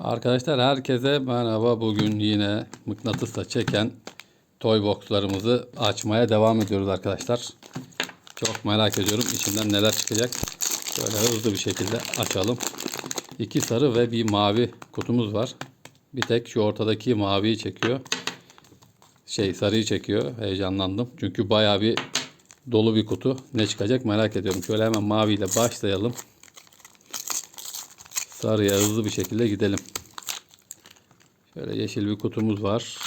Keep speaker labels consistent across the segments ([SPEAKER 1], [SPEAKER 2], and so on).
[SPEAKER 1] Arkadaşlar herkese merhaba. Bugün yine mıknatısla çeken toy boxlarımızı açmaya devam ediyoruz arkadaşlar. Çok merak ediyorum içinden neler çıkacak. Şöyle hızlı bir şekilde açalım. İki sarı ve bir mavi kutumuz var. Bir tek şu ortadaki maviyi çekiyor. Şey sarıyı çekiyor. Heyecanlandım. Çünkü bayağı bir dolu bir kutu. Ne çıkacak merak ediyorum. Şöyle hemen maviyle başlayalım. Sarıya hızlı bir şekilde gidelim. Şöyle yeşil bir kutumuz var.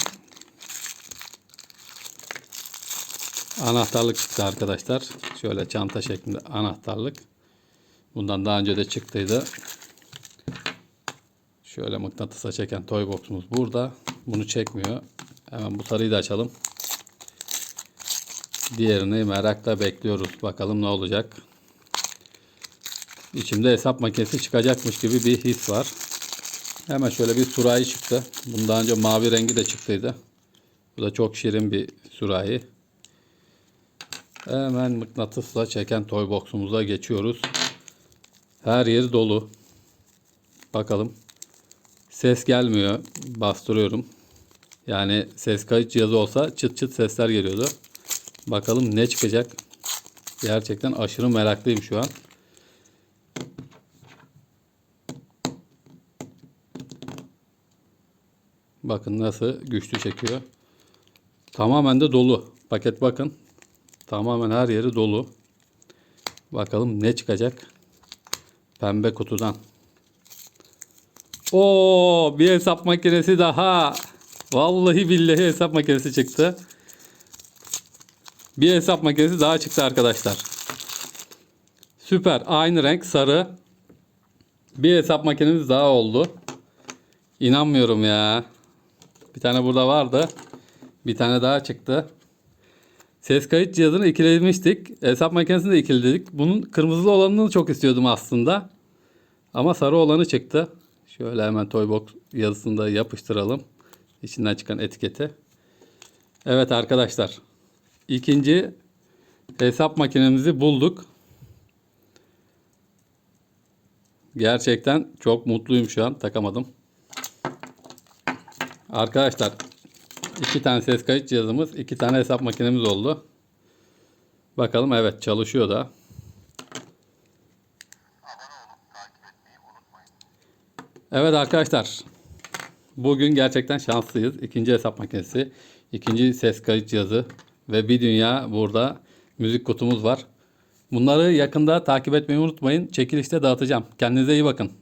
[SPEAKER 1] Anahtarlık çıktı arkadaşlar. Şöyle çanta şeklinde anahtarlık. Bundan daha önce de çıktıydı. Şöyle mıknatısa çeken toy box'umuz burada. Bunu çekmiyor. Hemen bu sarıyı da açalım. Diğerini merakla bekliyoruz. Bakalım ne olacak. İçimde hesap makinesi çıkacakmış gibi bir his var. Hemen şöyle bir sürahi çıktı. Bundan önce mavi rengi de çıktıydı. Bu da çok şirin bir sürahi. Hemen mıknatısla çeken toy box'umuza geçiyoruz. Her yeri dolu. Bakalım. Ses gelmiyor. Bastırıyorum. Yani ses kayıt cihazı olsa çıt çıt sesler geliyordu. Bakalım ne çıkacak. Gerçekten aşırı meraklıyım şu an. Bakın nasıl güçlü çekiyor. Tamamen de dolu. Paket bakın. Tamamen her yeri dolu. Bakalım ne çıkacak. Pembe kutudan. Oo, bir hesap makinesi daha. Vallahi billahi hesap makinesi çıktı. Bir hesap makinesi daha çıktı arkadaşlar. Süper. Aynı renk sarı. Bir hesap makinemiz daha oldu. İnanmıyorum ya. Bir tane burada vardı. Bir tane daha çıktı. Ses kayıt cihazını ikilemiştik. Hesap makinesini de ikiledik. Bunun kırmızılı olanını çok istiyordum aslında. Ama sarı olanı çıktı. Şöyle hemen Toybox yazısını da yapıştıralım. İçinden çıkan etiketi. Evet arkadaşlar. İkinci hesap makinemizi bulduk. Gerçekten çok mutluyum şu an. Takamadım. Arkadaşlar iki tane ses kayıt cihazımız, iki tane hesap makinemiz oldu. Bakalım evet çalışıyor da. Evet arkadaşlar. Bugün gerçekten şanslıyız. İkinci hesap makinesi, ikinci ses kayıt cihazı ve bir dünya burada müzik kutumuz var. Bunları yakında takip etmeyi unutmayın. Çekilişte dağıtacağım. Kendinize iyi bakın.